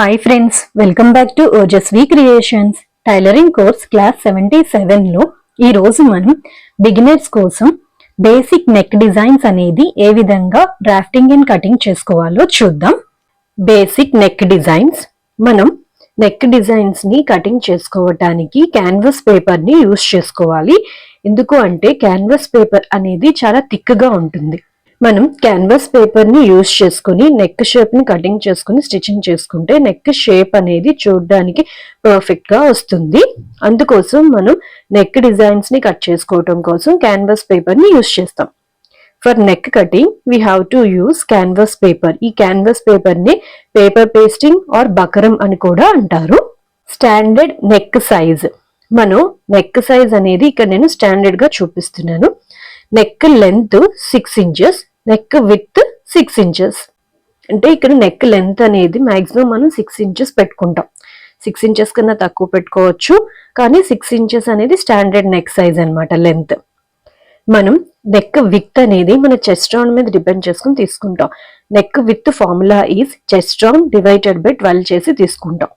Hi friends welcome back to Ojaswi creations tailoring course class seventy సెవెన్లో ఈరోజు మనం beginners కోసం బేసిక్ నెక్ డిజైన్స్ అనేది ఏ విధంగా డ్రాఫ్టింగ్ అండ్ కటింగ్ చేసుకోవాలో చూద్దాం. బేసిక్ నెక్ డిజైన్స్ మనం నెక్ డిజైన్స్ని కటింగ్ చేసుకోవటానికి క్యాన్వస్ పేపర్ని యూస్ చేసుకోవాలి. ఎందుకు అంటే క్యాన్వస్ పేపర్ అనేది చాలా థిక్గా ఉంటుంది. మనం క్యాన్వాస్ పేపర్ని యూజ్ చేసుకుని నెక్ షేప్ని కటింగ్ చేసుకుని స్టిచ్చింగ్ చేసుకుంటే నెక్ షేప్ అనేది చూడడానికి పర్ఫెక్ట్గా వస్తుంది. అందుకోసం మనం నెక్ డిజైన్స్ని కట్ చేసుకోవటం కోసం క్యాన్వాస్ పేపర్ని యూజ్ యూస్ చేస్తాం. For neck cutting we have to use canvas paper ఈ క్యాన్వాస్ పేపర్ని పేపర్ పేస్టింగ్ ఆర్ బకరం అని కూడా అంటారు. స్టాండర్డ్ నెక్ సైజ్ మనం నెక్ సైజ్ అనేది ఇక్కడ నేను స్టాండర్డ్గా చూపిస్తున్నాను. Neck length six inches neck width six inches అంటే ఇక్కడ నెక్ లెంత్ అనేది మాక్సిమం మనం సిక్స్ ఇంచెస్ పెట్టుకుంటాం. సిక్స్ ఇంచెస్ కన్నా తక్కువ పెట్టుకోవచ్చు. కానీ సిక్స్ ఇంచెస్ అనేది స్టాండర్డ్ నెక్ సైజ్ అనమాట లెంత్ మనం నెక్ విత్ అనేది మన చెస్ట్ రౌండ్ మీద డిపెండ్ చేసుకుని తీసుకుంటాం. Neck width formula is chest round divided by twelve చేసి తీసుకుంటాం.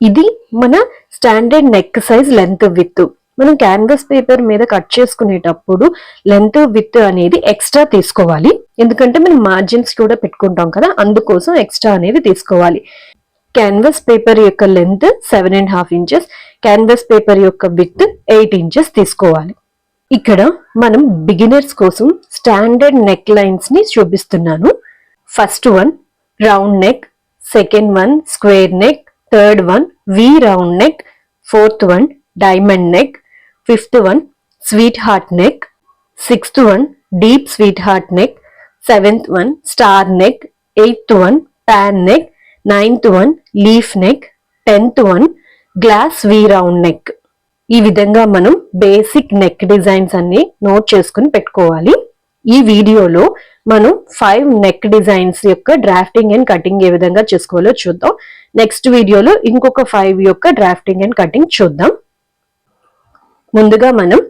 ఇది మన standard neck size length width మనం క్యాన్వాస్ పేపర్ మీద కట్ చేసుకునేటప్పుడు లెంత్ విత్ అనేది ఎక్స్ట్రా తీసుకోవాలి. ఎందుకంటే మనం మార్జిన్స్ కూడా పెట్టుకుంటాం కదా అందుకోసం ఎక్స్ట్రా అనేది తీసుకోవాలి. క్యాన్వాస్ పేపర్ యొక్క length seven and half inches canvas paper యొక్క విత్ ఎయిట్ ఇంచెస్ తీసుకోవాలి. ఇక్కడ మనం బిగినర్స్ కోసం స్టాండర్డ్ నెక్ లైన్స్ని చూపిస్తున్నాను. First one round neck second one square neck third one V round neck fourth one diamond neck fifth one sweetheart neck. Sixth one deep sweetheart neck. Seventh one star neck. Eighth one pan neck. Ninth one leaf neck. Tenth one glass V round neck. ఈ విధంగా మనం basic neck designs అన్ని note చేసుకుని పెట్టుకోవాలి. ఈ వీడియోలో మనం five neck designs యొక్క డ్రాఫ్టింగ్ అండ్ కటింగ్ ఏ విధంగా చేసుకోవాలో చూద్దాం. నెక్స్ట్ వీడియోలో ఇంకొక ఫైవ్ యొక్క డ్రాఫ్టింగ్ అండ్ కటింగ్ చూద్దాం. ముందుగా మనం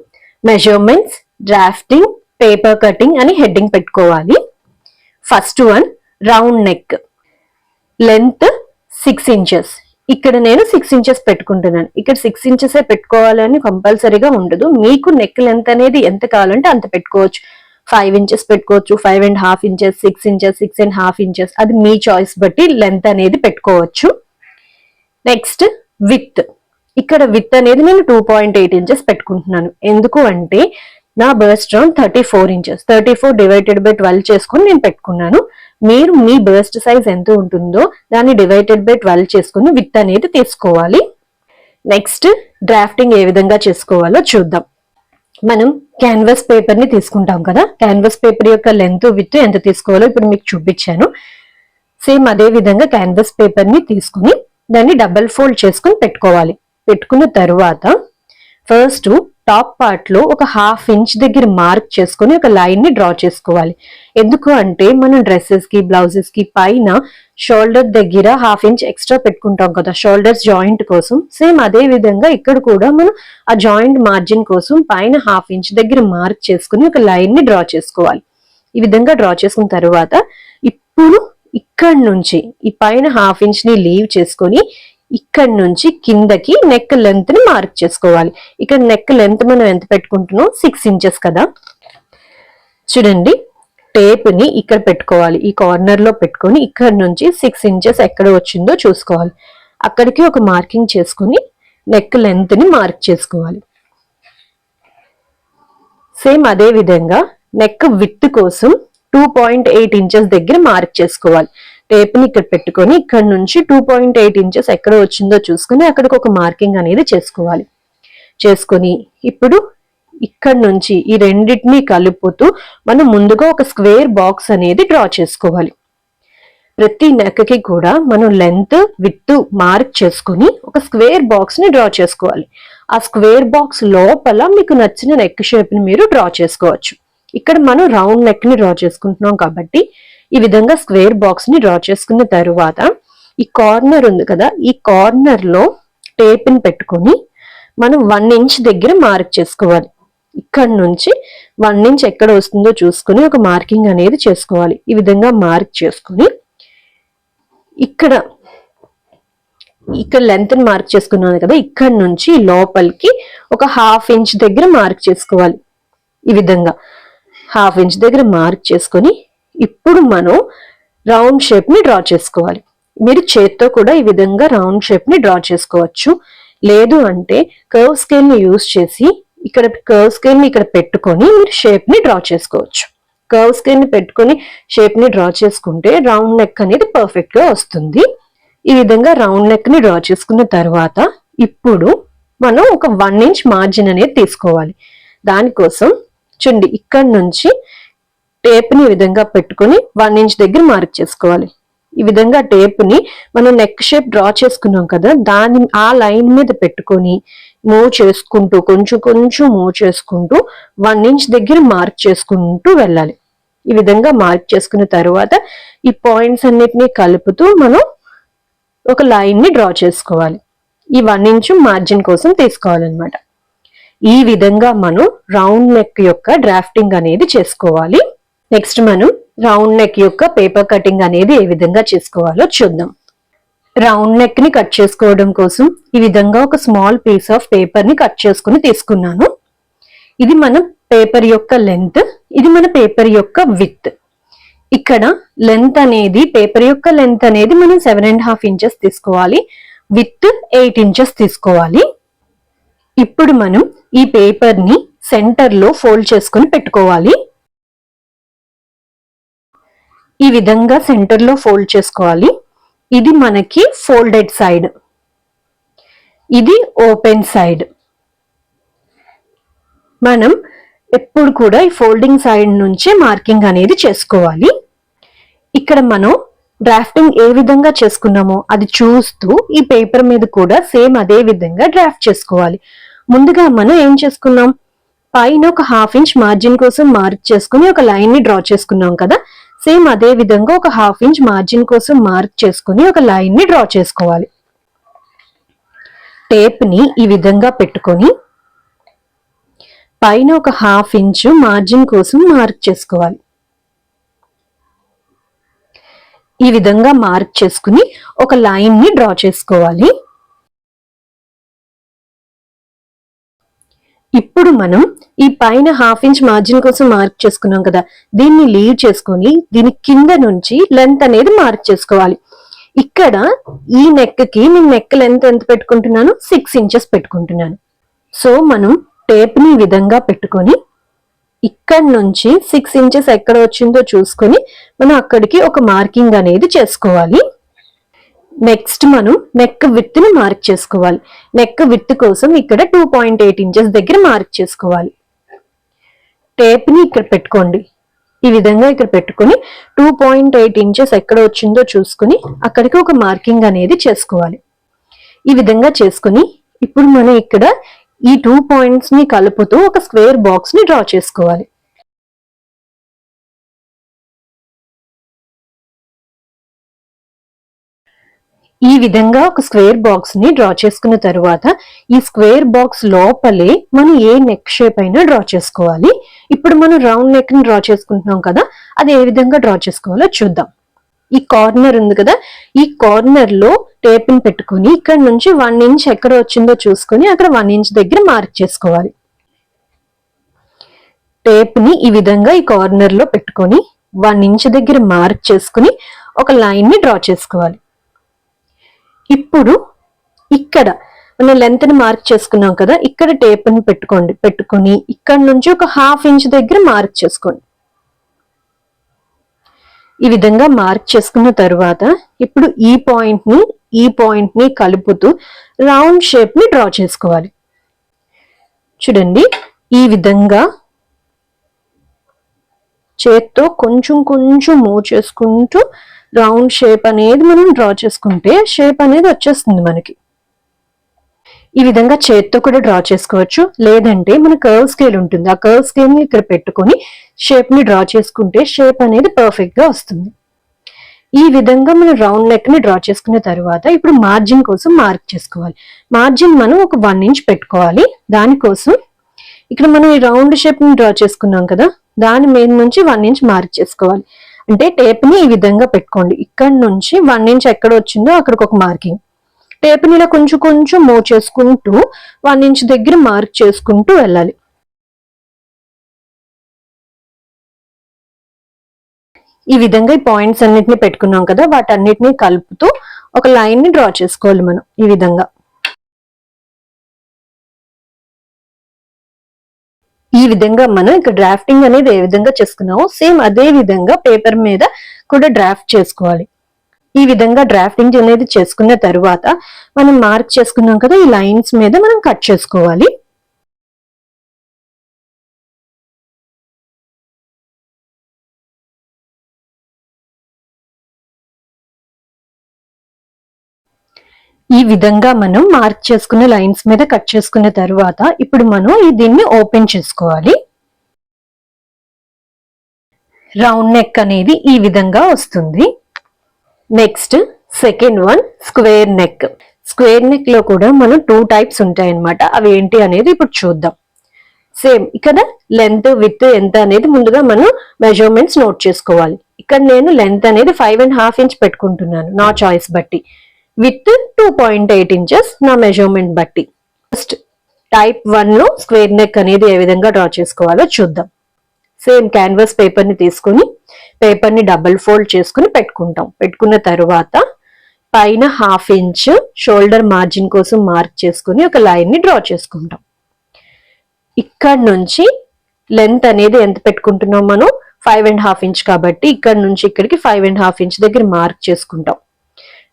మెజర్మెంట్స్ డ్రాఫ్టింగ్ పేపర్ కటింగ్ అని హెడ్డింగ్ పెట్టుకోవాలి. First one round neck length six inches ఇక్కడ నేను సిక్స్ ఇంచెస్ పెట్టుకుంటున్నాను. ఇక్కడ సిక్స్ ఇంచెస్ పెట్టుకోవాలని కంపల్సరీగా ఉండదు. మీకు నెక్ లెంత్ అనేది ఎంత కావాలంటే అంత పెట్టుకోవచ్చు. ఫైవ్ ఇంచెస్ పెట్టుకోవచ్చు. Five and half inches six inches six and half inches అది మీ చాయిస్ బట్టి లెంత్ అనేది పెట్టుకోవచ్చు. నెక్స్ట్ విత్ ఇక్కడ విత్ అనేది నేను టూ పాయింట్ ఎయిట్ ఇంచెస్ పెట్టుకుంటున్నాను. ఎందుకు అంటే నా bust round thirty four inches thirty four divided by twelve చేసుకుని నేను పెట్టుకున్నాను. మీరు మీ బర్స్ట్ సైజ్ ఎంత ఉంటుందో దాన్ని డివైడెడ్ బై ట్వెల్వ్ చేసుకుని విత్ అనేది తీసుకోవాలి. నెక్స్ట్ డ్రాఫ్టింగ్ ఏ విధంగా చేసుకోవాలో చూద్దాం. మనం క్యాన్వాస్ పేపర్ని తీసుకుంటాం కదా? క్యాన్వాస్ పేపర్ యొక్క లెంత్ విత్ ఎంత తీసుకోవాలో ఇప్పుడు మీకు చూపించాను. సేమ్ అదే విధంగా క్యాన్వాస్ పేపర్ని తీసుకుని దాన్ని డబల్ ఫోల్డ్ చేసుకుని పెట్టుకోవాలి. పెట్టుకున్న తర్వాత ఫస్ట్ టాప్ పార్ట్లో ఒక హాఫ్ ఇంచ్ దగ్గర మార్క్ చేసుకుని ఒక లైన్ని డ్రా చేసుకోవాలి. ఎందుకు అంటే మనం డ్రెస్సెస్కి బ్లౌజెస్కి పైన షోల్డర్ దగ్గర హాఫ్ ఇంచ్ ఎక్స్ట్రా పెట్టుకుంటాం కదా షోల్డర్స్ జాయింట్ కోసం. సేమ్ అదే విధంగా ఇక్కడ కూడా మనం ఆ జాయింట్ మార్జిన్ కోసం పైన హాఫ్ ఇంచ్ దగ్గర మార్క్ చేసుకుని ఒక లైన్ని డ్రా చేసుకోవాలి. ఈ విధంగా డ్రా చేసుకున్న తర్వాత ఇప్పుడు ఇక్కడ నుంచి ఈ పైన హాఫ్ ఇంచ్ని లీవ్ చేసుకొని ఇక్కడ నుంచి కిందకి నెక్ లెంత్ని మార్క్ చేసుకోవాలి. ఇక్కడ నెక్ లెంత్ మనం ఎంత పెట్టుకుంటున్నాం? సిక్స్ ఇంచెస్ కదా. చూడండి టేప్ని ఇక్కడ పెట్టుకోవాలి. ఈ కార్నర్లో పెట్టుకొని ఇక్కడ నుంచి సిక్స్ ఇంచెస్ ఎక్కడ వచ్చిందో చూసుకోవాలి. అక్కడికి ఒక మార్కింగ్ చేసుకుని నెక్ లెంత్ని మార్క్ చేసుకోవాలి. సేమ్ అదే విధంగా నెక్ విత్ కోసం టూ పాయింట్ ఎయిట్ ఇంచెస్ దగ్గర మార్క్ చేసుకోవాలి. టేప్ని ఇక్కడ పెట్టుకొని ఇక్కడ నుంచి టూ పాయింట్ ఎయిట్ ఇంచెస్ ఎక్కడ వచ్చిందో చూసుకుని అక్కడికి ఒక మార్కింగ్ అనేది చేసుకోవాలి. చేసుకొని ఇప్పుడు ఇక్కడ నుంచి ఈ రెండింటిని కలుపుతూ మనం ముందుగా ఒక స్క్వేర్ బాక్స్ అనేది డ్రా చేసుకోవాలి. ప్రతి నెక్కకి కూడా మనం లెంత్ విత్ మార్క్ చేసుకుని ఒక స్క్వేర్ బాక్స్ని డ్రా చేసుకోవాలి. ఆ స్క్వేర్ బాక్స్ లోపల మీకు నచ్చిన నెక్ షేప్ని మీరు డ్రా చేసుకోవచ్చు. ఇక్కడ మనం రౌండ్ నెక్ని డ్రా చేసుకుంటున్నాం కాబట్టి ఈ విధంగా స్క్వేర్ బాక్స్ని డ్రా చేసుకున్న తరువాత ఈ కార్నర్ ఉంది కదా ఈ కార్నర్లో టేప్ని పెట్టుకొని మనం వన్ ఇంచ్ దగ్గర మార్క్ చేసుకోవాలి. ఇక్కడ నుంచి వన్ ఇంచ్ ఎక్కడ వస్తుందో చూసుకుని ఒక మార్కింగ్ అనేది చేసుకోవాలి. ఈ విధంగా మార్క్ చేసుకుని ఇక్కడ ఇక్కడ లెంత్ మార్క్ చేసుకున్నాను కదా ఇక్కడ నుంచి లోపలికి ఒక హాఫ్ ఇంచ్ దగ్గర మార్క్ చేసుకోవాలి. ఈ విధంగా హాఫ్ ఇంచ్ దగ్గర మార్క్ చేసుకొని ఇప్పుడు మనం రౌండ్ షేప్ని డ్రా చేసుకోవాలి. మీరు చేత్తో కూడా ఈ విధంగా రౌండ్ షేప్ని డ్రా చేసుకోవచ్చు. లేదు అంటే కర్వ్ స్కేల్ని యూజ్ యూస్ చేసి ఇక్కడ కర్వ్ స్కేల్ని ఇక్కడ పెట్టుకొని మీరు షేప్ని డ్రా చేసుకోవచ్చు. కర్వ్ స్కేల్ని పెట్టుకొని షేప్ని డ్రా చేసుకుంటే రౌండ్ నెక్ అనేది పర్ఫెక్ట్గా వస్తుంది. ఈ విధంగా రౌండ్ నెక్ని డ్రా చేసుకున్న తర్వాత ఇప్పుడు మనం ఒక వన్ ఇంచ్ మార్జిన్ అనేది తీసుకోవాలి. దానికోసం చూడండి ఇక్కడ నుంచి టేప్ని ఈ విధంగా పెట్టుకొని వన్ ఇంచ్ దగ్గర మార్క్ చేసుకోవాలి. ఈ విధంగా టేప్ని మనం నెక్ షేప్ డ్రా చేసుకున్నాం కదా దాని ఆ లైన్ మీద పెట్టుకొని మూవ్ చేసుకుంటూ కొంచెం కొంచెం మూవ్ చేసుకుంటూ వన్ ఇంచ్ దగ్గర మార్క్ చేసుకుంటూ వెళ్ళాలి. ఈ విధంగా మార్క్ చేసుకున్న తర్వాత ఈ పాయింట్స్ అన్నిటిని కలుపుతూ మనం ఒక లైన్ని డ్రా చేసుకోవాలి. ఈ వన్ ఇంచ్ మార్జిన్ కోసం తీసుకోవాలన్నమాట. ఈ విధంగా మనం రౌండ్ నెక్ యొక్క డ్రాఫ్టింగ్ అనేది చేసుకోవాలి. నెక్స్ట్ మనం రౌండ్ నెక్ యొక్క పేపర్ కటింగ్ అనేది ఏ విధంగా చేసుకోవాలో చూద్దాం. రౌండ్ నెక్ని కట్ చేసుకోవడం కోసం ఈ విధంగా ఒక స్మాల్ పీస్ ఆఫ్ పేపర్ని కట్ చేసుకుని తీసుకున్నాను. ఇది మన పేపర్ యొక్క లెంత్ ఇది మన పేపర్ యొక్క విత్ ఇక్కడ లెంత్ అనేది పేపర్ యొక్క లెంత్ అనేది మనం సెవెన్ అండ్ హాఫ్ ఇంచెస్ తీసుకోవాలి. విత్ ఎయిట్ ఇంచెస్ తీసుకోవాలి. ఇప్పుడు మనం ఈ పేపర్ని సెంటర్లో ఫోల్డ్ చేసుకుని పెట్టుకోవాలి. ఈ విధంగా సెంటర్లో ఫోల్డ్ చేసుకోవాలి. ఇది మనకి ఫోల్డెడ్ సైడ్ ఇది ఓపెన్ సైడ్ మనం ఎప్పుడు కూడా ఈ ఫోల్డింగ్ సైడ్ నుంచే మార్కింగ్ అనేది చేసుకోవాలి. ఇక్కడ మనం డ్రాఫ్టింగ్ ఏ విధంగా చేసుకున్నామో అది చూస్తూ ఈ పేపర్ మీద కూడా సేమ్ అదే విధంగా డ్రాఫ్ట్ చేసుకోవాలి. ముందుగా మనం ఏం చేసుకున్నాం? పైన ఒక హాఫ్ ఇంచ్ మార్జిన్ కోసం మార్క్ చేసుకుని ఒక లైన్ని డ్రా చేసుకున్నాం కదా? సేమ్ అదే విధంగా ఒక హాఫ్ ఇంచ్ మార్జిన్ కోసం మార్క్ చేసుకుని ఒక లైన్ని డ్రా చేసుకోవాలి. టేప్ని ఈ విధంగా పెట్టుకొని పైన ఒక హాఫ్ ఇంచ్ మార్జిన్ కోసం మార్క్ చేసుకోవాలి. ఈ విధంగా మార్క్ చేసుకుని ఒక లైన్ని డ్రా చేసుకోవాలి. ఇప్పుడు మనం ఈ పైన హాఫ్ ఇంచ్ మార్జిన్ కోసం మార్క్ చేసుకున్నాం కదా దీన్ని లీవ్ చేసుకొని దీని కింద నుంచి లెంత్ అనేది మార్క్ చేసుకోవాలి. ఇక్కడ ఈ నెక్కి నేను నెక్ లెంత్ ఎంత పెట్టుకుంటున్నాను? సిక్స్ ఇంచెస్ పెట్టుకుంటున్నాను. సో మనం టేప్ని విధంగా పెట్టుకొని ఇక్కడ నుంచి సిక్స్ ఇంచెస్ ఎక్కడ వచ్చిందో చూసుకొని మనం అక్కడికి ఒక మార్కింగ్ అనేది చేసుకోవాలి. నెక్స్ట్ మనం నెక్ విత్ని మార్క్ చేసుకోవాలి. నెక్ విత్ కోసం ఇక్కడ టూ పాయింట్ ఎయిట్ ఇంచెస్ దగ్గర మార్క్ చేసుకోవాలి. టేప్ని ఇక్కడ పెట్టుకోండి. ఈ విధంగా ఇక్కడ పెట్టుకొని టూ పాయింట్ ఎయిట్ ఇంచెస్ ఎక్కడ వచ్చిందో చూసుకుని అక్కడికి ఒక మార్కింగ్ అనేది చేసుకోవాలి. ఈ విధంగా చేసుకుని ఇప్పుడు మనం ఇక్కడ ఈ టూ పాయింట్స్ని కలుపుతూ ఒక స్క్వేర్ బాక్స్ని డ్రా చేసుకోవాలి. ఈ విధంగా ఒక స్క్వేర్ బాక్స్ని డ్రా చేసుకున్న తరువాత ఈ స్క్వేర్ బాక్స్ లోపలే మనం ఏ నెక్ షేప్ అయినా డ్రా చేసుకోవాలి. ఇప్పుడు మనం రౌండ్ నెక్ని డ్రా చేసుకుంటున్నాం కదా అది ఏ విధంగా డ్రా చేసుకోవాలో చూద్దాం. ఈ కార్నర్ ఉంది కదా ఈ కార్నర్లో టేప్ని పెట్టుకుని ఇక్కడ నుంచి వన్ ఇంచ్ ఎక్కడ వచ్చిందో చూసుకొని అక్కడ వన్ ఇంచ్ దగ్గర మార్క్ చేసుకోవాలి. టేప్ని ఈ విధంగా ఈ కార్నర్లో పెట్టుకొని వన్ ఇంచ్ దగ్గర మార్క్ చేసుకుని ఒక లైన్ని డ్రా చేసుకోవాలి. ఇప్పుడు ఇక్కడ మనం లెంత్ని మార్క్ చేసుకున్నాం కదా ఇక్కడ టేప్ని పెట్టుకోండి పెట్టుకొని ఇక్కడ నుంచి ఒక హాఫ్ ఇంచ్ దగ్గర మార్క్ చేసుకోండి. ఈ విధంగా మార్క్ చేసుకున్న తర్వాత ఇప్పుడు ఈ పాయింట్ని ఈ పాయింట్ని కలుపుతూ రౌండ్ షేప్ని డ్రా చేసుకోవాలి. చూడండి ఈ విధంగా చేత్తో కొంచెం కొంచెం మూవ్ చేసుకుంటూ రౌండ్ షేప్ అనేది మనం డ్రా చేసుకుంటే షేప్ అనేది వచ్చేస్తుంది మనకి. ఈ విధంగా చేత్తో కూడా డ్రా చేసుకోవచ్చు. లేదంటే మన కర్వ్ స్కేల్ ఉంటుంది. ఆ కర్వ్ స్కేల్ని ఇక్కడ పెట్టుకొని షేప్ని డ్రా చేసుకుంటే షేప్ అనేది పర్ఫెక్ట్గా వస్తుంది. ఈ విధంగా మనం రౌండ్ నెక్ని డ్రా చేసుకున్న తర్వాత ఇప్పుడు మార్జిన్ కోసం మార్క్ చేసుకోవాలి. మార్జిన్ మనం ఒక వన్ ఇంచ్ పెట్టుకోవాలి. దానికోసం ఇక్కడ మనం ఈ రౌండ్ షేప్ని డ్రా చేసుకున్నాం కదా దాని మీద నుంచి వన్ ఇంచ్ మార్క్ చేసుకోవాలి. అంటే టేప్ని ఈ విధంగా పెట్టుకోండి. ఇక్కడ నుంచి వన్ ఇంచ్ ఎక్కడ వచ్చిందో అక్కడికి ఒక మార్కింగ్ టేప్ని ఇలా కొంచెం కొంచెం మూవ్ చేసుకుంటూ వన్ ఇంచ్ దగ్గర మార్క్ చేసుకుంటూ వెళ్ళాలి. ఈ విధంగా ఈ పాయింట్స్ అన్నిటిని పెట్టుకున్నాం కదా వాటన్నిటిని కలుపుతూ ఒక లైన్ని డ్రా చేసుకోవాలి మనం ఈ విధంగా. ఈ విధంగా మనం ఇక్కడ డ్రాఫ్టింగ్ అనేది ఏ విధంగా చేసుకున్నామో సేమ్ అదే విధంగా పేపర్ మీద కూడా డ్రాఫ్ట్ చేసుకోవాలి. ఈ విధంగా డ్రాఫ్టింగ్ అనేది చేసుకున్న తర్వాత మనం మార్క్ చేసుకున్నాం కదా ఈ లైన్స్ మీద మనం కట్ చేసుకోవాలి. ఈ విధంగా మనం మార్క్ చేసుకున్న లైన్స్ మీద కట్ చేసుకున్న తర్వాత ఇప్పుడు మనం ఈ దీన్ని ఓపెన్ చేసుకోవాలి. రౌండ్ నెక్ అనేది ఈ విధంగా వస్తుంది. Next second one square neck. Square నెక్లో కూడా మనం టూ టైప్స్ ఉంటాయి అన్నమాట. అవి ఏంటి అనేది ఇప్పుడు చూద్దాం. సేమ్ ఇక్కడ లెంత్ విత్ ఎంత అనేది ముందుగా మనం మెజర్మెంట్స్ నోట్ చేసుకోవాలి. ఇక్కడ నేను లెంత్ అనేది ఫైవ్ అండ్ హాఫ్ ఇంచ్ పెట్టుకుంటున్నాను నా చాయిస్ బట్టి. Width two point eight inches నా మెజర్మెంట్ బట్టి. ఫస్ట్ టైప్ వన్లో స్క్వేర్ నెక్ అనేది ఏ విధంగా డ్రా చేసుకోవాలో చూద్దాం. సేమ్ క్యాన్వాస్ పేపర్ని తీసుకుని పేపర్ని డబుల్ ఫోల్డ్ చేసుకుని పెట్టుకుంటాం. పెట్టుకున్న తర్వాత పైన హాఫ్ ఇంచ్ షోల్డర్ మార్జిన్ కోసం మార్క్ చేసుకుని ఒక లైన్ని డ్రా చేసుకుంటాం. ఇక్కడ నుంచి లెంత్ అనేది ఎంత పెట్టుకుంటున్నాం మనం? ఫైవ్ అండ్ హాఫ్ ఇంచ్ కాబట్టి ఇక్కడ నుంచి ఇక్కడికి ఫైవ్ అండ్ హాఫ్ ఇంచ్ దగ్గర మార్క్ చేసుకుంటాం.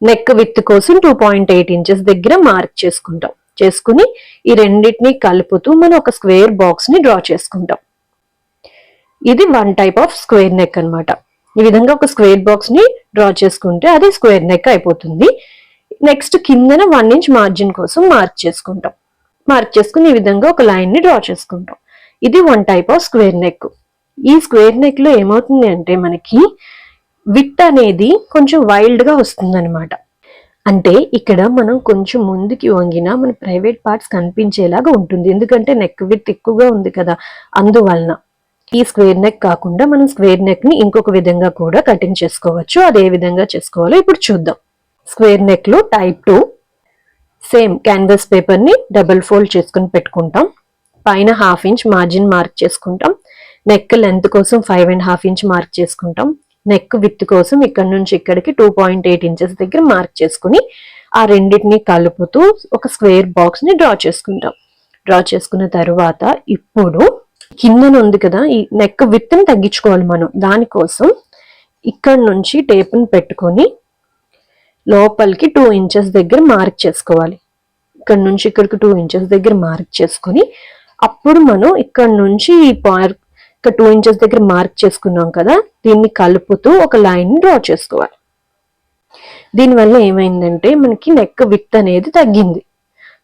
నెక్ విత్ కోసం టూ పాయింట్ ఎయిట్ ఇంచెస్ దగ్గర మార్క్ చేసుకుంటాం. చేసుకుని ఈ రెండింటిని కలుపుతూ మనం ఒక స్క్వేర్ బాక్స్ని డ్రా చేసుకుంటాం. ఇది one type of square neck అన్నమాట. ఈ విధంగా ఒక స్క్వేర్ బాక్స్ని డ్రా చేసుకుంటే అది స్క్వేర్ నెక్ అయిపోతుంది. నెక్స్ట్ కిందన వన్ ఇంచ్ మార్జిన్ కోసం మార్క్ చేసుకుంటాం. మార్క్ చేసుకుని ఈ విధంగా ఒక లైన్ని డ్రా చేసుకుంటాం. ఇది one type of square neck ఈ స్క్వేర్ నెక్లో ఏమవుతుంది అంటే మనకి విట్ అనేది కొంచెం వైల్డ్గా వస్తుందన్నమాట. అంటే ఇక్కడ మనం కొంచెం ముందుకి వంగినా మన ప్రైవేట్ పార్ట్స్ కనిపించేలాగా ఉంటుంది. ఎందుకంటే నెక్ విత్ ఎక్కువగా ఉంది కదా. అందువలన ఈ స్క్వేర్ నెక్ కాకుండా మనం స్క్వేర్ నెక్ని ఇంకొక విధంగా కూడా కటింగ్ చేసుకోవచ్చు. అదే విధంగా చేసుకోవాలో ఇప్పుడు చూద్దాం. స్క్వేర్ నెక్లో టైప్ టూ సేమ్ క్యాన్వాస్ పేపర్ని డబుల్ ఫోల్డ్ చేసుకుని పెట్టుకుంటాం. పైన హాఫ్ ఇంచ్ మార్జిన్ మార్క్ చేసుకుంటాం. నెక్ లెంత్ కోసం five and half inch mark చేసుకుంటాం. నెక్ విత్ కోసం ఇక్కడ నుంచి ఇక్కడికి టూ పాయింట్ ఎయిట్ ఇంచెస్ దగ్గర మార్క్ చేసుకుని ఆ రెండింటిని కలుపుతూ ఒక స్క్వేర్ బాక్స్ని డ్రా చేసుకుంటాం. డ్రా చేసుకున్న తర్వాత ఇప్పుడు కిందన ఉంది కదా ఈ నెక్ విత్ని తగ్గించుకోవాలి మనం. దానికోసం ఇక్కడ నుంచి టేప్ని పెట్టుకొని లోపలికి టూ ఇంచెస్ దగ్గర మార్క్ చేసుకోవాలి. ఇక్కడ నుంచి ఇక్కడికి టూ ఇంచెస్ దగ్గర మార్క్ చేసుకొని అప్పుడు మనం ఇక్కడ నుంచి ఈ పార్క్ ఇక్కడ టూ ఇంచెస్ దగ్గర మార్క్ చేసుకున్నాం కదా దీన్ని కలుపుతూ ఒక లైన్ డ్రా చేసుకోవాలి. దీనివల్ల ఏమైందంటే మనకి నెక్ విత్ అనేది తగ్గింది.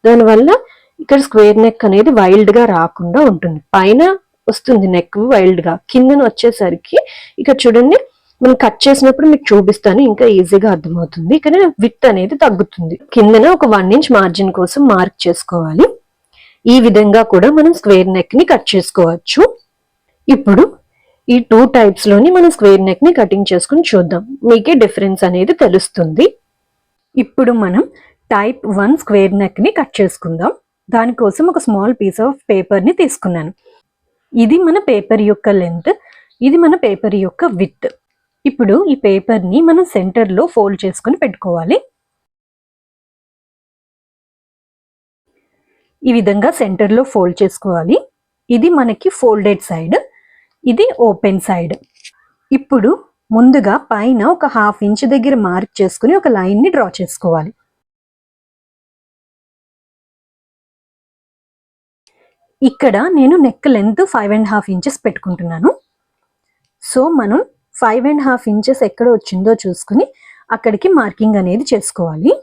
దానివల్ల ఇక్కడ స్క్వేర్ నెక్ అనేది వైల్డ్గా రాకుండా ఉంటుంది. పైన వస్తుంది నెక్ వైల్డ్గా కిందన వచ్చేసరికి ఇక్కడ చూడండి మనం కట్ చేసినప్పుడు మీకు చూపిస్తాను ఇంకా ఈజీగా అర్థమవుతుంది. ఇక్కడ విత్ అనేది తగ్గుతుంది. కిందన ఒక వన్ ఇంచ్ మార్జిన్ కోసం మార్క్ చేసుకోవాలి. ఈ విధంగా కూడా మనం స్క్వేర్ నెక్ని కట్ చేసుకోవచ్చు. ఇప్పుడు ఈ టూ టైప్స్లోని మనం స్క్వేర్ నెక్ని కటింగ్ చేసుకుని చూద్దాం. మీకే డిఫరెన్స్ అనేది తెలుస్తుంది. ఇప్పుడు మనం టైప్ వన్ స్క్వేర్ నెక్ని కట్ చేసుకుందాం. దానికోసం ఒక స్మాల్ పీస్ ఆఫ్ పేపర్ని తీసుకున్నాను. ఇది మన పేపర్ యొక్క లెంత్ ఇది మన పేపర్ యొక్క విత్ ఇప్పుడు ఈ పేపర్ని మనం సెంటర్లో ఫోల్డ్ చేసుకుని పెట్టుకోవాలి. ఈ విధంగా సెంటర్లో ఫోల్డ్ చేసుకోవాలి. ఇది మనకి ఫోల్డెడ్ సైడ్ ఇది ఓపెన్ సైడ్. ఇప్పుడు ముందుగా పైన ఒక హాఫ్ ఇంచ్ దగ్గర మార్క్ చేసుకుని ఒక లైన్ని డ్రా చేసుకోవాలి. ఇక్కడ నేను neck length five and half inches పెట్టుకుంటున్నాను. సో మనం ఫైవ్ అండ్ హాఫ్ ఇంచెస్ ఎక్కడ వచ్చిందో చూసుకుని అక్కడికి మార్కింగ్ అనేది చేసుకోవాలి.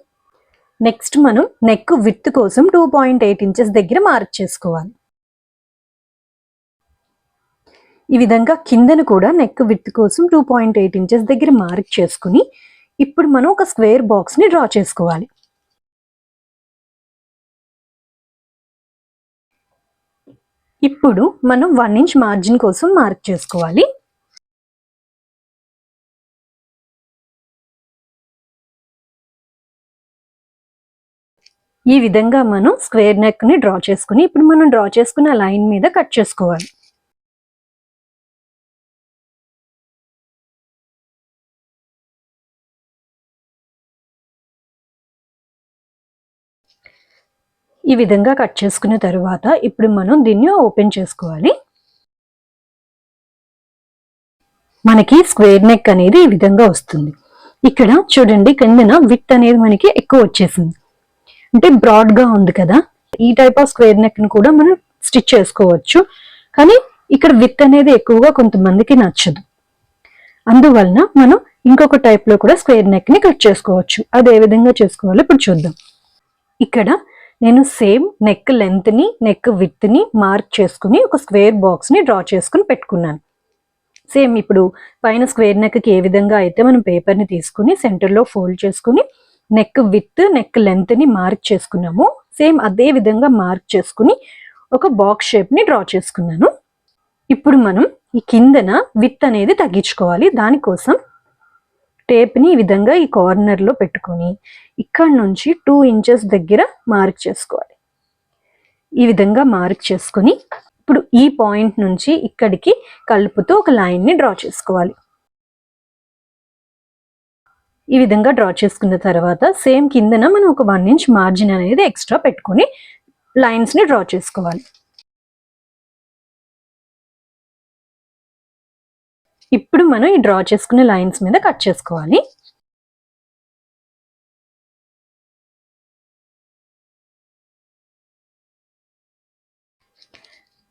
నెక్స్ట్ మనం నెక్ విత్ కోసం టూ పాయింట్ ఎయిట్ ఇంచెస్ దగ్గర మార్క్ చేసుకోవాలి. ఈ విధంగా కిందను కూడా నెక్ విత్ కోసం టూ పాయింట్ ఎయిట్ ఇంచెస్ దగ్గర మార్క్ చేసుకుని ఇప్పుడు మనం ఒక స్క్వేర్ బాక్స్ని డ్రా చేసుకోవాలి. ఇప్పుడు మనం వన్ ఇంచ్ మార్జిన్ కోసం మార్క్ చేసుకోవాలి. ఈ విధంగా మనం స్క్వేర్ నెక్ని డ్రా చేసుకుని ఇప్పుడు మనం డ్రా చేసుకున్న లైన్ మీద కట్ చేసుకోవాలి. ఈ విధంగా కట్ చేసుకున్న తరువాత ఇప్పుడు మనం దీన్ని ఓపెన్ చేసుకోవాలి. మనకి స్క్వేర్ నెక్ అనేది ఈ విధంగా వస్తుంది. ఇక్కడ చూడండి కిందన విత్ అనేది మనకి ఎక్కువ వచ్చేసింది. అంటే బ్రాడ్గా ఉంది కదా. ఈ టైప్ ఆఫ్ స్క్వేర్ నెక్ని కూడా మనం స్టిచ్ చేసుకోవచ్చు. కానీ ఇక్కడ విత్ అనేది ఎక్కువగా కొంతమందికి నచ్చదు. అందువలన మనం ఇంకొక టైప్లో కూడా స్క్వేర్ నెక్ని కట్ చేసుకోవచ్చు. అది ఏ విధంగా చేసుకోవాలో ఇప్పుడు చూద్దాం. ఇక్కడ నేను సేమ్ నెక్ లెంత్ని నెక్ విత్ని మార్క్ చేసుకుని ఒక స్క్వేర్ బాక్స్ని డ్రా చేసుకుని పెట్టుకున్నాను. సేమ్ ఇప్పుడు పైన స్క్వేర్ నెక్కి ఏ విధంగా అయితే మనం పేపర్ని తీసుకుని సెంటర్లో ఫోల్డ్ చేసుకుని నెక్ విత్ నెక్ లెంత్ని మార్క్ చేసుకున్నాము సేమ్ అదే విధంగా మార్క్ చేసుకుని ఒక బాక్స్ షేప్ని డ్రా చేసుకున్నాను. ఇప్పుడు మనం ఈ కిందన విత్ అనేది తగ్గించుకోవాలి. దానికోసం టేప్ని ఈ విధంగా ఈ కార్నర్లో పెట్టుకొని ఇక్కడ నుంచి టూ ఇంచెస్ దగ్గర మార్క్ చేసుకోవాలి. ఈ విధంగా మార్క్ చేసుకొని ఇప్పుడు ఈ పాయింట్ నుంచి ఇక్కడికి కలుపుతూ ఒక లైన్ని డ్రా చేసుకోవాలి. ఈ విధంగా డ్రా చేసుకున్న తర్వాత సేమ్ కిందన మనం ఒక వన్ ఇంచ్ మార్జిన్ అనేది ఎక్స్ట్రా పెట్టుకొని లైన్స్ని డ్రా చేసుకోవాలి. ఇప్పుడు మనం ఈ డ్రా చేసుకునే లైన్స్ మీద కట్ చేసుకోవాలి.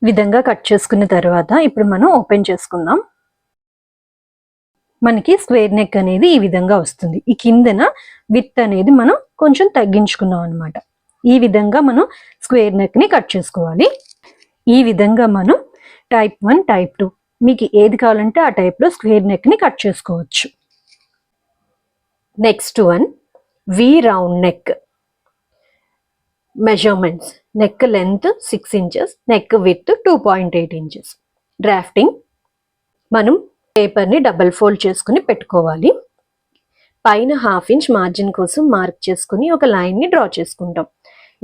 విధంగా కట్ చేసుకున్న తర్వాత ఇప్పుడు మనం ఓపెన్ చేసుకుందాం. మనకి స్క్వేర్ నెక్ అనేది ఈ విధంగా వస్తుంది. ఈ కిందన విత్ అనేది మనం కొంచెం తగ్గించుకున్నాం అనమాట ఈ విధంగా మనం స్క్వేర్ నెక్ని కట్ చేసుకోవాలి. ఈ విధంగా మనం టైప్ వన్ టైప్ టూ మీకు ఏది కావాలంటే ఆ టైప్లో స్క్వేర్ నెక్ని కట్ చేసుకోవచ్చు. Next one V round neck measurements neck length six inches neck width two point eight inches drafting మనం పేపర్ని డబల్ ఫోల్డ్ చేసుకుని పెట్టుకోవాలి. పైన హాఫ్ ఇంచ్ మార్జిన్ కోసం మార్క్ చేసుకుని ఒక లైన్ని డ్రా చేసుకుంటాం.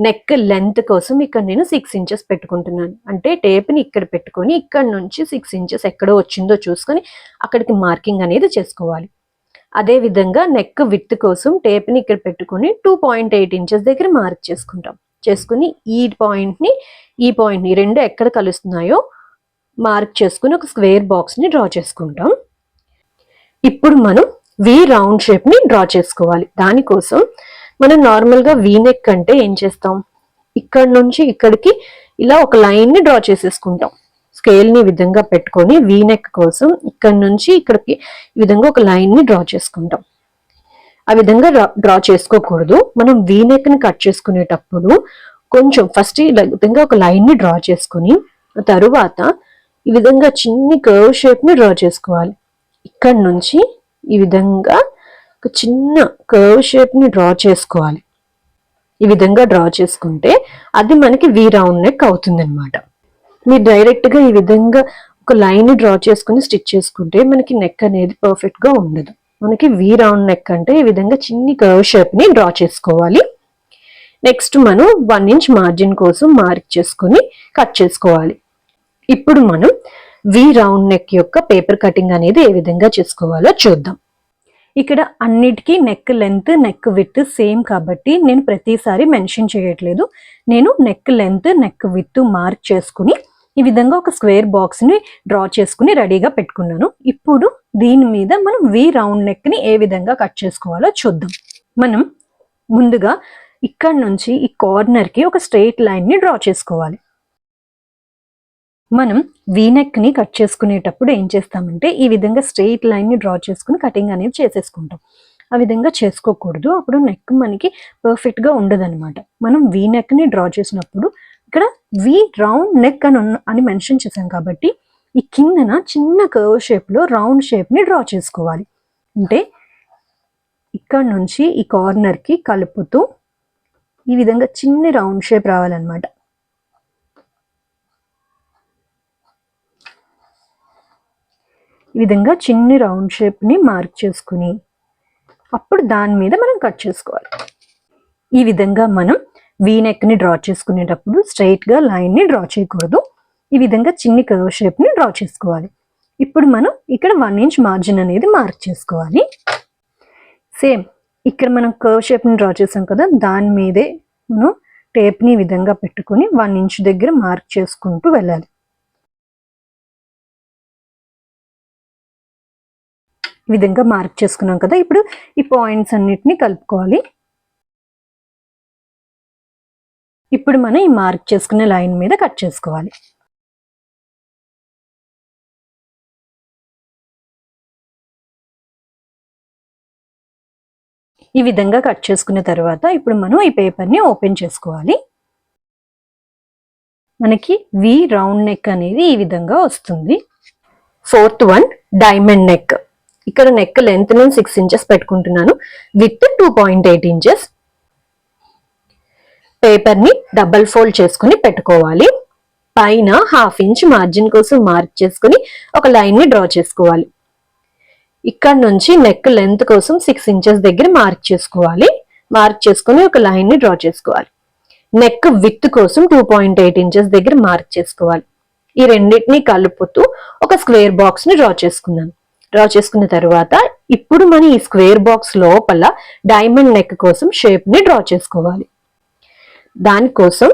నెక్ లెంత్ కోసం ఇక్కడ నేను సిక్స్ ఇంచెస్ పెట్టుకుంటున్నాను. అంటే టేప్ని ఇక్కడ పెట్టుకొని ఇక్కడ నుంచి సిక్స్ ఇంచెస్ ఎక్కడ వచ్చిందో చూసుకొని అక్కడికి మార్కింగ్ అనేది చేసుకోవాలి. అదే విధంగా నెక్ విత్ కోసం టేప్ని ఇక్కడ పెట్టుకొని టూ పాయింట్ ఎయిట్ ఇంచెస్ దగ్గర మార్క్ చేసుకుంటాం. చేసుకుని ఈ పాయింట్ని ఈ పాయింట్ని రెండు ఎక్కడ కలుస్తున్నాయో మార్క్ చేసుకుని ఒక స్క్వేర్ బాక్స్ని డ్రా చేసుకుంటాం. ఇప్పుడు మనం వి రౌండ్ షేప్ని డ్రా చేసుకోవాలి. దానికోసం మనం నార్మల్గా వీ నెక్ అంటే ఏం చేస్తాం? ఇక్కడ నుంచి ఇక్కడికి ఇలా ఒక లైన్ని డ్రా చేసేసుకుంటాం. స్కేల్ని విధంగా పెట్టుకొని వీ నెక్ కోసం ఇక్కడ నుంచి ఇక్కడికి ఈ విధంగా ఒక లైన్ని డ్రా చేసుకుంటాం. ఆ విధంగా డ్రా చేసుకోకూడదు. మనం వీ కట్ చేసుకునేటప్పుడు కొంచెం ఫస్ట్ ఈ విధంగా ఒక లైన్ని డ్రా చేసుకుని తరువాత ఈ విధంగా చిన్ని కర్వ్ షేప్ని డ్రా చేసుకోవాలి. ఇక్కడ నుంచి ఈ విధంగా ఒక చిన్న కర్వ్ షేప్ని డ్రా చేసుకోవాలి. ఈ విధంగా డ్రా చేసుకుంటే అది మనకి వీ రౌండ్ నెక్ అవుతుందన్నమాట. మీరు డైరెక్ట్గా ఈ విధంగా ఒక లైన్ డ్రా చేసుకుని స్టిచ్ చేసుకుంటే మనకి నెక్ అనేది పర్ఫెక్ట్గా ఉండదు. మనకి వి రౌండ్ నెక్ అంటే ఈ విధంగా చిన్ని కర్వ్ షేప్ని డ్రా చేసుకోవాలి. నెక్స్ట్ మనం వన్ ఇంచ్ మార్జిన్ కోసం మార్క్ చేసుకుని కట్ చేసుకోవాలి. ఇప్పుడు మనం వి రౌండ్ నెక్ యొక్క పేపర్ కటింగ్ అనేది ఏ విధంగా చేసుకోవాలో చూద్దాం. ఇక్కడ అన్నిటికీ neck length neck width same కాబట్టి నేను ప్రతిసారి మెన్షన్ చేయట్లేదు. నేను neck length neck width mark చేసుకుని ఈ విధంగా ఒక స్క్వేర్ బాక్స్ని డ్రా చేసుకుని రెడీగా పెట్టుకున్నాను. ఇప్పుడు దీని మీద మనం వి రౌండ్ నెక్ని ఏ విధంగా కట్ చేసుకోవాలో చూద్దాం. మనం ముందుగా ఇక్కడ నుంచి ఈ కార్నర్కి ఒక స్ట్రెయిట్ లైన్ని డ్రా చేసుకోవాలి. మనం వీనెక్ని నెక్ని కట్ చేసుకునేటప్పుడు ఏం చేస్తామంటే ఈ విధంగా స్ట్రెయిట్ లైన్ని డ్రా చేసుకుని కటింగ్ అనేది చేసేసుకుంటాం. ఆ విధంగా చేసుకోకూడదు. అప్పుడు నెక్ మనకి పర్ఫెక్ట్గా ఉండదన్నమాట. మనం వీ నెక్ని డ్రా చేసినప్పుడు ఇక్కడ వి రౌండ్ నెక్ అని అని మెన్షన్ చేశాం కాబట్టి ఈ కిందన చిన్న కర్వ్ షేప్లో రౌండ్ షేప్ని డ్రా చేసుకోవాలి. అంటే ఇక్కడ నుంచి ఈ కార్నర్కి కలుపుతూ ఈ విధంగా చిన్న రౌండ్ షేప్ రావాలన్నమాట. ఈ విధంగా చిన్ని రౌండ్ షేప్ని మార్క్ చేసుకుని అప్పుడు దాని మీద మనం కట్ చేసుకోవాలి. ఈ విధంగా మనం వీనెక్ని డ్రా చేసుకునేటప్పుడు స్ట్రైట్గా లైన్ని డ్రా చేయకూడదు. ఈ విధంగా చిన్ని కర్వ్ షేప్ని డ్రా చేసుకోవాలి. ఇప్పుడు మనం ఇక్కడ వన్ ఇంచ్ మార్జిన్ అనేది మార్క్ చేసుకోవాలి. సేమ్ ఇక్కడ మనం కర్వ్ షేప్ని డ్రా చేసాం కదా దాని మీదే మనం టేప్ని విధంగా పెట్టుకొని వన్ ఇంచ్ దగ్గర మార్క్ చేసుకుంటూ వెళ్ళాలి. విధంగా మార్క్ చేసుకున్నాం కదా. ఇప్పుడు ఈ పాయింట్స్ అన్నిటిని కలుపుకోవాలి. ఇప్పుడు మనం ఈ మార్క్ చేసుకునే లైన్ మీద కట్ చేసుకోవాలి. ఈ విధంగా కట్ చేసుకున్న తర్వాత ఇప్పుడు మనం ఈ పేపర్ని ఓపెన్ చేసుకోవాలి. మనకి వి రౌండ్ నెక్ అనేది ఈ విధంగా వస్తుంది. Fourth one diamond neck. ఇక్కడ నెక్ లెంత్ నేను సిక్స్ ఇంచెస్ పెట్టుకుంటున్నాను. Width two point eight inches పేపర్ని డబల్ ఫోల్డ్ చేసుకుని పెట్టుకోవాలి. పైన హాఫ్ ఇంచ్ మార్జిన్ కోసం మార్క్ చేసుకుని ఒక లైన్ని డ్రా చేసుకోవాలి. ఇక్కడ నుంచి నెక్ లెంత్ కోసం సిక్స్ ఇంచెస్ దగ్గర మార్క్ చేసుకోవాలి. మార్క్ చేసుకుని ఒక లైన్ని డ్రా చేసుకోవాలి. నెక్ విత్ కోసం టూ పాయింట్ ఎయిట్ ఇంచెస్ దగ్గర మార్క్ చేసుకోవాలి. ఈ రెండింటిని కలుపుతూ ఒక స్క్వేర్ బాక్స్ని డ్రా చేసుకున్నాను డ్రా చేసుకున్న తర్వాత ఇప్పుడు మనం ఈ స్క్వేర్ బాక్స్ లోపల డైమండ్ నెక్ కోసం షేప్ని డ్రా చేసుకోవాలి. దానికోసం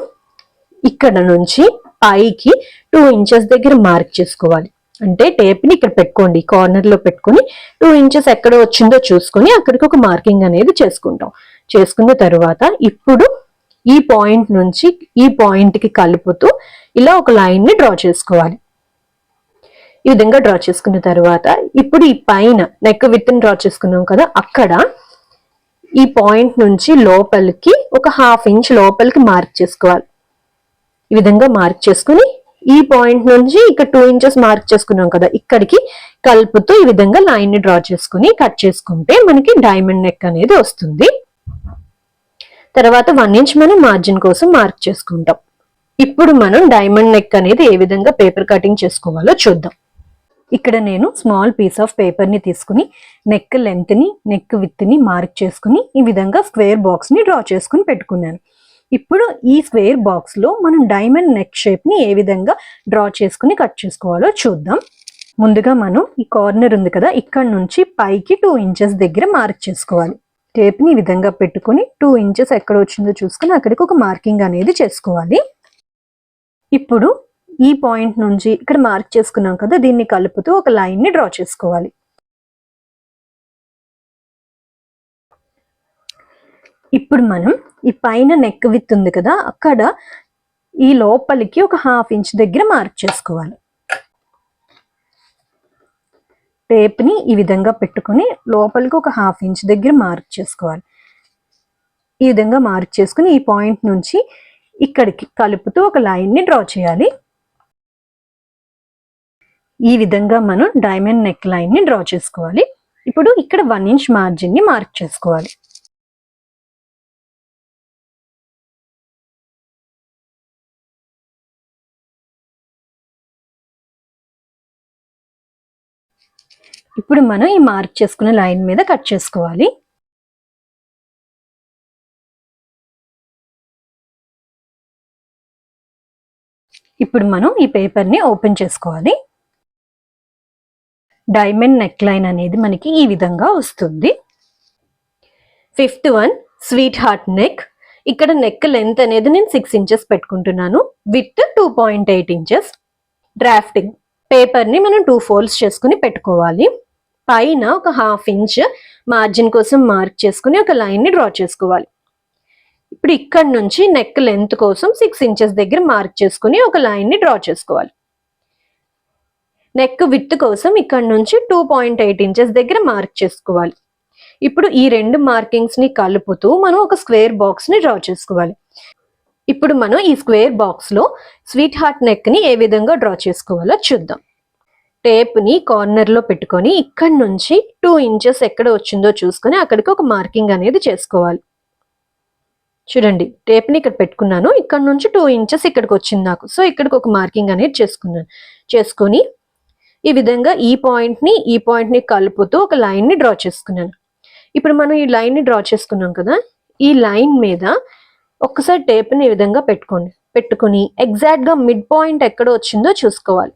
ఇక్కడ నుంచి పైకి టూ ఇంచెస్ దగ్గర మార్క్ చేసుకోవాలి. అంటే టేప్ని ఇక్కడ పెట్టుకోండి కార్నర్లో పెట్టుకుని పెట్టుకొని టూ ఇంచెస్ ఎక్కడ వచ్చిందో చూసుకొని అక్కడికి ఒక మార్కింగ్ అనేది చేసుకుంటాం. చేసుకున్న తర్వాత ఇప్పుడు ఈ పాయింట్ నుంచి ఈ పాయింట్కి కలుపుతూ ఇలా ఒక లైన్ని డ్రా చేసుకోవాలి. ఈ విధంగా డ్రా చేసుకున్న తర్వాత ఇప్పుడు ఈ పైన నెక్ విత్ని డ్రా చేసుకున్నాం కదా అక్కడ ఈ పాయింట్ నుంచి లోపలికి ఒక హాఫ్ ఇంచ్ లోపలికి మార్క్ చేసుకోవాలి. ఈ విధంగా మార్క్ చేసుకుని ఈ పాయింట్ నుంచి ఇక్కడ టూ ఇంచెస్ మార్క్ చేసుకున్నాం కదా ఇక్కడికి కలుపుతూ ఈ విధంగా లైన్ని డ్రా చేసుకుని కట్ చేసుకుంటే మనకి డైమండ్ నెక్ అనేది వస్తుంది. తర్వాత వన్ ఇంచ్ మనం మార్జిన్ కోసం మార్క్ చేసుకుంటాం. ఇప్పుడు మనం డైమండ్ నెక్ అనేది ఏ విధంగా పేపర్ కటింగ్ చేసుకోవాలో చూద్దాం. ఇక్కడ నేను స్మాల్ పీస్ ఆఫ్ పేపర్ని తీసుకుని నెక్ లెంత్ని నెక్ విత్ని మార్క్ చేసుకుని ఈ విధంగా స్క్వేర్ బాక్స్ని డ్రా చేసుకుని పెట్టుకున్నాను. ఇప్పుడు ఈ స్క్వేర్ బాక్స్లో మనం డైమండ్ నెక్ షేప్ని ఏ విధంగా డ్రా చేసుకుని కట్ చేసుకోవాలో చూద్దాం. ముందుగా మనం ఈ కార్నర్ ఉంది కదా ఇక్కడ నుంచి పైకి టూ ఇంచెస్ దగ్గర మార్క్ చేసుకోవాలి. టేప్ని ఈ విధంగా పెట్టుకుని టూ ఇంచెస్ ఎక్కడ వచ్చిందో చూసుకుని అక్కడికి ఒక మార్కింగ్ అనేది చేసుకోవాలి. ఇప్పుడు ఈ పాయింట్ నుంచి ఇక్కడ మార్క్ చేసుకున్నాం కదా దీన్ని కలుపుతూ ఒక లైన్ని డ్రా చేసుకోవాలి. ఇప్పుడు మనం ఈ పైన నెక్ విత్ ఉంది కదా అక్కడ ఈ లోపలికి ఒక హాఫ్ ఇంచ్ దగ్గర మార్క్ చేసుకోవాలి. టేప్ని ఈ విధంగా పెట్టుకొని లోపలికి ఒక హాఫ్ ఇంచ్ దగ్గర మార్క్ చేసుకోవాలి. ఈ విధంగా మార్క్ చేసుకుని ఈ పాయింట్ నుంచి ఇక్కడికి కలుపుతూ ఒక లైన్ని డ్రా చేయాలి. ఈ విధంగా మనం డైమండ్ నెక్ లైన్ని డ్రా చేసుకోవాలి. ఇప్పుడు ఇక్కడ వన్ ఇంచ్ మార్జిన్ని మార్క్ చేసుకోవాలి. ఇప్పుడు మనం ఈ మార్క్ చేసుకున్న లైన్ మీద కట్ చేసుకోవాలి. ఇప్పుడు మనం ఈ పేపర్ని ఓపెన్ చేసుకోవాలి. డైమండ్ నెక్ లైన్ అనేది మనకి ఈ విధంగా వస్తుంది. Fifth one sweetheart neck. ఇక్కడ నెక్ లెంత్ అనేది నేను సిక్స్ ఇంచెస్ పెట్టుకుంటున్నాను. Width two point eight inches drafting పేపర్ని మనం టూ ఫోల్డ్స్ చేసుకుని పెట్టుకోవాలి. పైన ఒక హాఫ్ ఇంచ్ మార్జిన్ కోసం మార్క్ చేసుకుని ఒక లైన్ని డ్రా చేసుకోవాలి. ఇప్పుడు ఇక్కడ నుంచి నెక్ లెంత్ కోసం సిక్స్ ఇంచెస్ దగ్గర మార్క్ చేసుకుని ఒక లైన్ని డ్రా చేసుకోవాలి. నెక్ విత్ కోసం ఇక్కడ నుంచి టూ పాయింట్ ఎయిట్ ఇంచెస్ దగ్గర మార్క్ చేసుకోవాలి. ఇప్పుడు ఈ రెండు మార్కింగ్స్ని కలుపుతూ మనం ఒక స్క్వేర్ బాక్స్ని డ్రా చేసుకోవాలి. ఇప్పుడు మనం ఈ స్క్వేర్ బాక్స్లో స్వీట్ హార్ట్ నెక్ని ఏ విధంగా డ్రా చేసుకోవాలో చూద్దాం. టేప్ని కార్నర్లో పెట్టుకొని ఇక్కడ నుంచి టూ ఇంచెస్ ఎక్కడ వచ్చిందో చూసుకొని అక్కడికి ఒక మార్కింగ్ అనేది చేసుకోవాలి. చూడండి టేప్ని ఇక్కడ పెట్టుకున్నాను. ఇక్కడ నుంచి టూ ఇంచెస్ ఇక్కడికి వచ్చింది నాకు. సో ఇక్కడికి ఒక మార్కింగ్ అనేది చేసుకున్నాను. చేసుకొని ఈ విధంగా ఈ పాయింట్ని ఈ పాయింట్ని కలుపుతూ ఒక లైన్ని డ్రా చేసుకున్నాను. ఇప్పుడు మనం ఈ లైన్ని డ్రా చేసుకున్నాం కదా ఈ లైన్ మీద ఒక్కసారి టేప్ని ఈ విధంగా పెట్టుకోండి. పెట్టుకుని ఎగ్జాక్ట్గా మిడ్ పాయింట్ ఎక్కడ వచ్చిందో చూసుకోవాలి.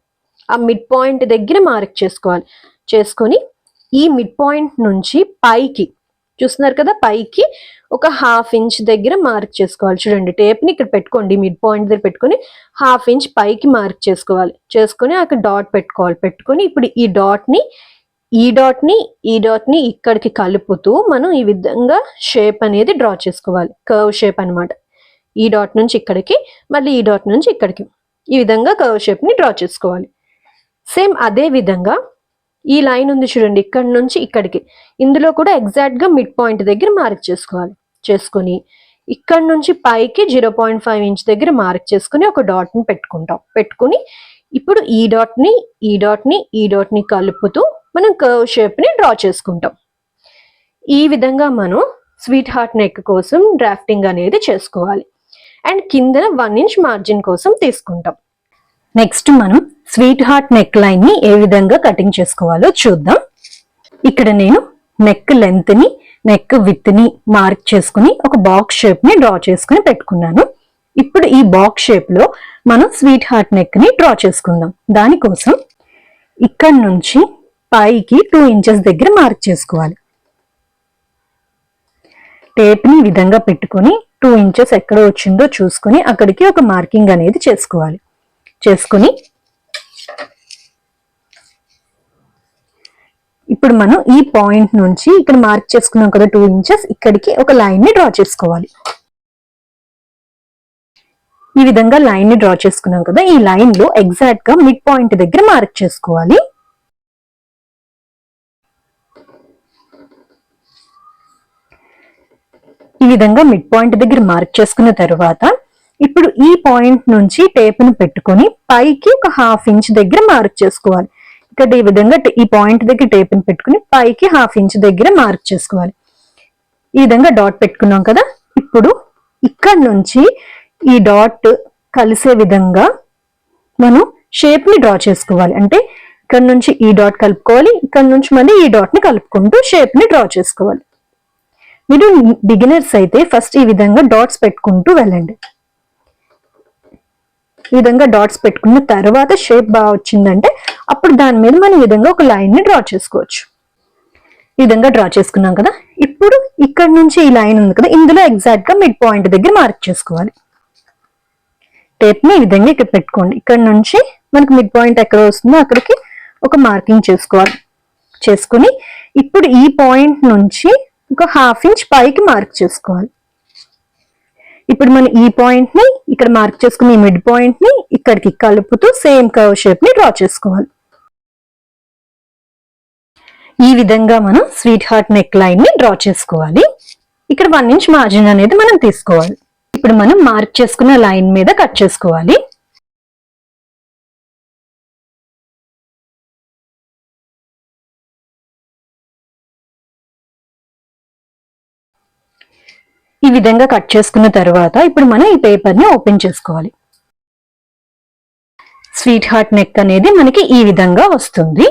ఆ మిడ్ పాయింట్ దగ్గర మార్క్ చేసుకోవాలి. చేసుకొని ఈ మిడ్ పాయింట్ నుంచి పైకి చూస్తున్నారు కదా పైకి ఒక హాఫ్ ఇంచ్ దగ్గర మార్క్ చేసుకోవాలి. చూడండి టేప్ని ఇక్కడ పెట్టుకోండి మిడ్ పాయింట్ దగ్గర పెట్టుకొని హాఫ్ ఇంచ్ పైకి మార్క్ చేసుకోవాలి. చేసుకొని అక్కడ డాట్ పెట్టుకోవాలి. పెట్టుకొని ఇప్పుడు ఈ డాట్ని ఈ డాట్ని ఈ డాట్ని ఇక్కడికి కలుపుతూ మనం ఈ విధంగా షేప్ అనేది డ్రా చేసుకోవాలి. కర్వ్ షేప్ అన్నమాట. ఈ డాట్ నుంచి ఇక్కడికి మళ్ళీ ఈ డాట్ నుంచి ఇక్కడికి. ఈ విధంగా కర్వ్ షేప్ని డ్రా చేసుకోవాలి. సేమ్ అదే విధంగా ఈ లైన్ ఉంది చూడండి ఇక్కడ నుంచి ఇక్కడికి. ఇందులో కూడా ఎగ్జాక్ట్గా మిడ్ పాయింట్ దగ్గర మార్క్ చేసుకోవాలి. చేసుకొని ఇక్కడ నుంచి పైకి జీరో పాయింట్ ఫైవ్ ఇంచ్ దగ్గర మార్క్ చేసుకుని ఒక డాట్ని పెట్టుకుంటాం. పెట్టుకుని ఇప్పుడు ఈ డాట్ని ఈ డాట్ని ఈ డాట్ని కలుపుతూ మనం కర్వ్ షేప్ని డ్రా చేసుకుంటాం. ఈ విధంగా మనం స్వీట్ హార్ట్ నెక్ కోసం డ్రాఫ్టింగ్ అనేది చేసుకోవాలి. అండ్ కిందన వన్ ఇంచ్ మార్జిన్ కోసం తీసుకుంటాం. నెక్స్ట్ మనం స్వీట్ హార్ట్ నెక్ లైన్ని ఏ విధంగా కటింగ్ చేసుకోవాలో చూద్దాం. ఇక్కడ నేను నెక్ లెంత్ని నెక్ విత్ని మార్క్ చేసుకుని ఒక బాక్స్ షేప్ని డ్రా చేసుకుని పెట్టుకున్నాను. ఇప్పుడు ఈ బాక్స్ షేప్లో మనం స్వీట్ హార్ట్ నెక్ని డ్రా చేసుకుందాం. దానికోసం ఇక్కడ నుంచి పైకి టూ ఇంచెస్ దగ్గర మార్క్ చేసుకోవాలి. టేప్ని విధంగా పెట్టుకొని టూ ఇంచెస్ ఎక్కడ వచ్చిందో చూసుకొని అక్కడికి ఒక మార్కింగ్ అనేది చేసుకోవాలి. చేసుకొని ఇప్పుడు మనం ఈ పాయింట్ నుంచి ఇక్కడ మార్క్ చేసుకున్నాం కదా టూ ఇంచెస్ ఇక్కడికి ఒక లైన్ని డ్రా చేసుకోవాలి. ఈ విధంగా లైన్ని డ్రా చేసుకున్నాం కదా ఈ లైన్లో ఎగ్జాక్ట్గా మిడ్ పాయింట్ దగ్గర మార్క్ చేసుకోవాలి. ఈ విధంగా మిడ్ పాయింట్ దగ్గర మార్క్ చేసుకున్న తర్వాత ఇప్పుడు ఈ పాయింట్ నుంచి టేప్ను పెట్టుకొని పైకి ఒక హాఫ్ ఇంచ్ దగ్గర మార్క్ చేసుకోవాలి. ఇక్కడ ఈ విధంగా ఈ పాయింట్ దగ్గర టేప్ని పెట్టుకుని పైకి హాఫ్ ఇంచ్ దగ్గర మార్క్ చేసుకోవాలి. ఈ విధంగా డాట్ పెట్టుకున్నాం కదా? ఇప్పుడు ఇక్కడ నుంచి ఈ డాట్ కలిసే విధంగా మనం షేప్ని డ్రా చేసుకోవాలి. అంటే ఇక్కడ నుంచి ఈ డాట్ కలుపుకోవాలి ఇక్కడ నుంచి మళ్ళీ ఈ డాట్ని కలుపుకుంటూ షేప్ని డ్రా చేసుకోవాలి. మీరు బిగినర్స్ అయితే ఫస్ట్ ఈ విధంగా డాట్స్ పెట్టుకుంటూ వెళ్ళండి. ఈ విధంగా డాట్స్ పెట్టుకున్న తర్వాత షేప్ బాగా వచ్చిందంటే అప్పుడు దాని మీద మనం ఈ విధంగా ఒక లైన్ని డ్రా చేసుకోవచ్చు. ఈ విధంగా డ్రా చేసుకున్నాం కదా? ఇప్పుడు ఇక్కడ నుంచి ఈ లైన్ ఉంది కదా ఇందులో ఎగ్జాక్ట్గా మిడ్ పాయింట్ దగ్గర మార్క్ చేసుకోవాలి. టేప్ని ఈ విధంగా ఇక్కడ పెట్టుకోండి. ఇక్కడ నుంచి మనకి మిడ్ పాయింట్ ఎక్కడ వస్తుందో అక్కడికి ఒక మార్కింగ్ చేసుకోవాలి. చేసుకుని ఇప్పుడు ఈ పాయింట్ నుంచి ఒక హాఫ్ ఇంచ్ పైకి మార్క్ చేసుకోవాలి. ఇప్పుడు మనం ఈ పాయింట్ని ఇక్కడ మార్క్ చేసుకుని ఈ మిడ్ పాయింట్ని ఇక్కడికి కలుపుతూ సేమ్ కర్వ్ షేప్ని డ్రా చేసుకోవాలి. ఈ విధంగా మనం స్వీట్ హార్ట్ నెక్ లైన్ని డ్రా చేసుకోవాలి. ఇక్కడ వన్ ఇంచ్ మార్జిన్ అనేది మనం తీసుకోవాలి. ఇప్పుడు మనం మార్క్ చేసుకున్న లైన్ మీద కట్ చేసుకోవాలి. ఈ విధంగా కట్ చేసుకున్న తర్వాత ఇప్పుడు మనం ఈ పేపర్ని ఓపెన్ చేసుకోవాలి. స్వీట్ హార్ట్ నెక్ అనేది మనకి ఈ విధంగా వస్తుంది.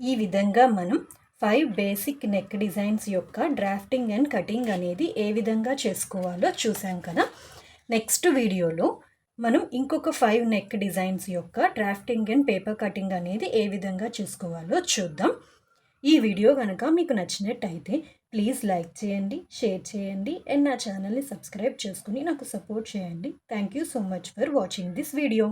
ఈ విధంగా మనం ఫైవ్ బేసిక్ నెక్ డిజైన్స్ యొక్క డ్రాఫ్టింగ్ అండ్ కటింగ్ అనేది ఏ విధంగా చేసుకోవాలో చూసాం కదా. నెక్స్ట్ వీడియోలో మనం ఇంకొక ఫైవ్ నెక్ డిజైన్స్ యొక్క డ్రాఫ్టింగ్ అండ్ పేపర్ కటింగ్ అనేది ఏ విధంగా చేసుకోవాలో చూద్దాం. ఈ వీడియో కనుక మీకు నచ్చినట్టయితే ప్లీజ్ లైక్ చేయండి షేర్ చేయండి అండ్ నా ఛానల్ని సబ్స్క్రైబ్ చేసుకుని నాకు సపోర్ట్ చేయండి. Thank you so much for watching this video